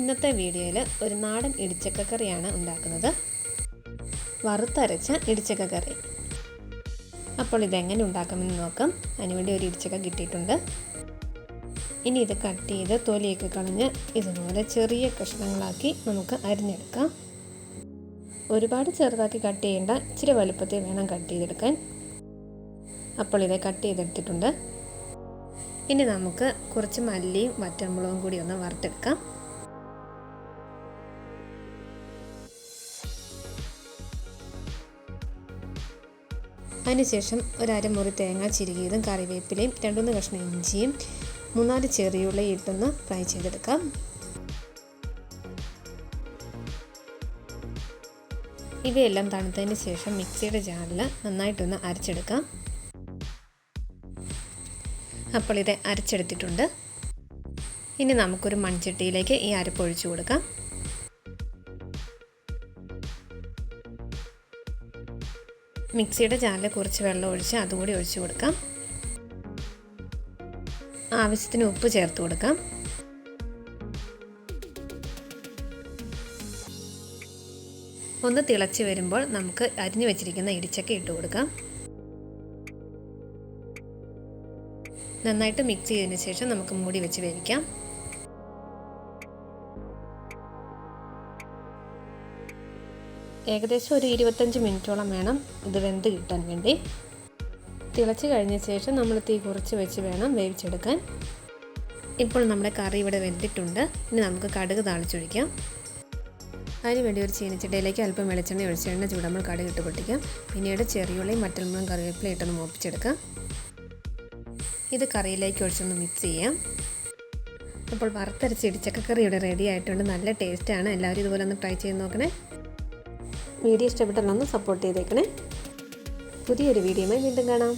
ഇന്നത്തെ വീഡിയോയിൽ ഒരു നാടൻ ഇടിച്ചക്ക കറിയാണ് ഉണ്ടാക്കുന്നത്. വറുത്തരച്ച ഇടിച്ചക്ക കറി. അപ്പോൾ ഇതെങ്ങനെ ഉണ്ടാക്കുമെന്ന് നോക്കാം. അതിനുവേണ്ടി ഒരു ഇടിച്ചക്ക കിട്ടിയിട്ടുണ്ട്. ഇനി ഇത് കട്ട് ചെയ്ത് തൊലിയൊക്കെ കളഞ്ഞ് ഇതുപോലെ ചെറിയ കഷ്ണങ്ങളാക്കി നമുക്ക് അരിഞ്ഞെടുക്കാം. ഒരുപാട് ചെറുതാക്കി കട്ട് ചെയ്യേണ്ട ഇച്ചിരി വലുപ്പത്തിൽ വേണം കട്ട് ചെയ്തെടുക്കാൻ. അപ്പോൾ ഇത് കട്ട് ചെയ്തെടുത്തിട്ടുണ്ട്. ഇനി നമുക്ക് കുറച്ച് മല്ലിയും വറ്റൻമുളകും കൂടി ഒന്ന് വറുത്തെടുക്കാം. അതിനുശേഷം ഒരു അരമുറി തേങ്ങ ചിരുകിയതും കറിവേപ്പിലയും രണ്ടുമൂന്ന് കഷ്ണം ഇഞ്ചിയും മൂന്നാൽ ചെറിയുള്ളി ഇട്ടൊന്ന് ഫ്രൈ ചെയ്തെടുക്കാം. ഇവയെല്ലാം തണുത്തതിന് ശേഷം മിക്സിയുടെ ജാറിൽ നന്നായിട്ടൊന്ന് അരച്ചെടുക്കാം. അപ്പോൾ ഇത് അരച്ചെടുത്തിട്ടുണ്ട്. ഇനി നമുക്കൊരു മൺചട്ടിയിലേക്ക് ഈ അരപ്പ് ഒഴിച്ചു കൊടുക്കാം. മിക്സിയുടെ ജാറിൽ കുറച്ച് വെള്ളം ഒഴിച്ച് അതുകൂടി ഒഴിച്ചു കൊടുക്കാം. ആവശ്യത്തിന് ഉപ്പ് ചേർത്ത് കൊടുക്കാം. ഒന്ന് തിളച്ച് വരുമ്പോൾ നമുക്ക് അരിഞ്ഞു വെച്ചിരിക്കുന്ന ഇടിച്ചക്ക ഇട്ട് കൊടുക്കാം. നന്നായിട്ട് മിക്സ് ചെയ്തതിന് ശേഷം നമുക്ക് മൂടി വെച്ച് വേവിക്കാം. ഏകദേശം ഒരു ഇരുപത്തഞ്ച് മിനിറ്റോളം വേണം ഇത് വെന്ത് കിട്ടാൻ വേണ്ടി. തിളച്ച് കഴിഞ്ഞ ശേഷം നമ്മൾ തീ കുറച്ച് വെച്ച് വേണം വേവിച്ചെടുക്കാൻ. ഇപ്പോൾ നമ്മുടെ കറി ഇവിടെ വെന്തിട്ടുണ്ട്. ഇനി നമുക്ക് കടുക് താളിച്ചൊഴിക്കാം. അതിന് വേണ്ടി ഒരു ചീനച്ചട്ടയിലേക്ക് അല്പം വെളിച്ചെണ്ണ ഒഴിച്ച് എണ്ണ ചൂടുമ്പോൾ കടുക് ഇട്ട് പൊട്ടിക്കാം. പിന്നീട് ചെറിയുള്ളിയും മറ്റൽമുളും കറിവേപ്പില ഇട്ടൊന്ന് മോപ്പിച്ചെടുക്കാം. ഇത് കറിയിലേക്ക് ഒഴിച്ചൊന്ന് മിക്സ് ചെയ്യാം. അപ്പോൾ വറുത്തരച്ച് ഇടിച്ചക്കറി ഇവിടെ റെഡി ആയിട്ടുണ്ട്. നല്ല ടേസ്റ്റാണ് എല്ലാവരും ഇതുപോലെ ഒന്ന് ട്രൈ ചെയ്ത് നോക്കണേ. വീഡിയോ ഇഷ്ടപ്പെട്ടാലൊന്ന് സപ്പോർട്ട് ചെയ്തേക്കണേ. പുതിയൊരു വീഡിയോയുമായി വീണ്ടും കാണാം.